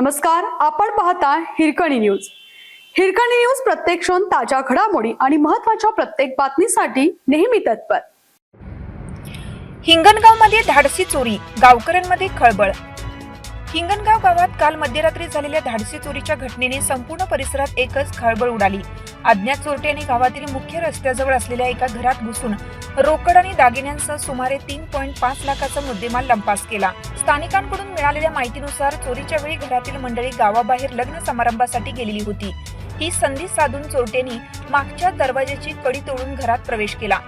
नमस्कार आपण पाहता हिरकणी न्यूज. हिरकणी न्यूज प्रत्येक क्षण ताज्या घडामोडी आणि महत्त्वाच्या प्रत्येक बातमीसाठी नेहमी तत्पर. हिंगणगावमध्ये धाडसी चोरी गावकऱ्यांमध्ये खळबळ हिंगणगाव गावात काल मध्यरात्री झालेल्या धाडसी चोरीच्या घटनेने संपूर्ण परिसरात एकच खळबळ उडाली. अज्ञात चोरट्याने गावातील मुख्य रस्त्याजवळ असलेल्या एका घरात घुसून रोकड आणि दागिन्यांसह सुमारे तीन पॉईंट पाच लाखाचा मुद्देमाल लंपास केला. स्थानिकांकडून मिळालेल्या माहितीनुसार चोरीच्या वेळी घरातील मंडळी गावाबाहेर लग्न समारंभासाठी गेलेली होती. ही संधी साधून चोरट्यांनी मागच्या दरवाजाची कडी तोडून घरात प्रवेश केला.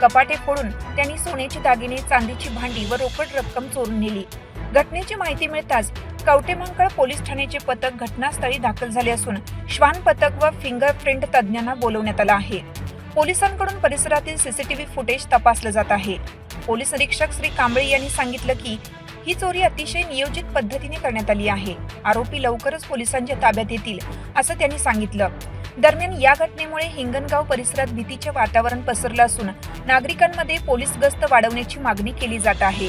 कपाटे फोडून त्यांनी सोन्याची दागिने चांदीची भांडी व रोकड रक्कम चोरून नेली. घटनेची माहिती मिळताच कवटेमंकळ पोलीस ठाण्याचे पथक घटनास्थळी दाखल झाले असून श्वान पथक व फिंगरप्रिंट तज्ज्ञांना बोलवण्यात आलं आहे. पोलिसांकडून परिसरातील सीसीटीव्ही फुटेज तपासलं जात आहे. पोलीस अधीक्षक श्री कांबळे यांनी सांगितलं की ही चोरी अतिशय नियोजित पद्धतीने करण्यात आली आहे. आरोपी लवकरच पोलिसांच्या ताब्यात येतील असं त्यांनी सांगितलं. दरम्यान या घटनेमुळे हिंगणगाव परिसरात भीतीचे वातावरण पसरलं असून नागरिकांमध्ये पोलीस गस्त वाढवण्याची मागणी केली जात आहे.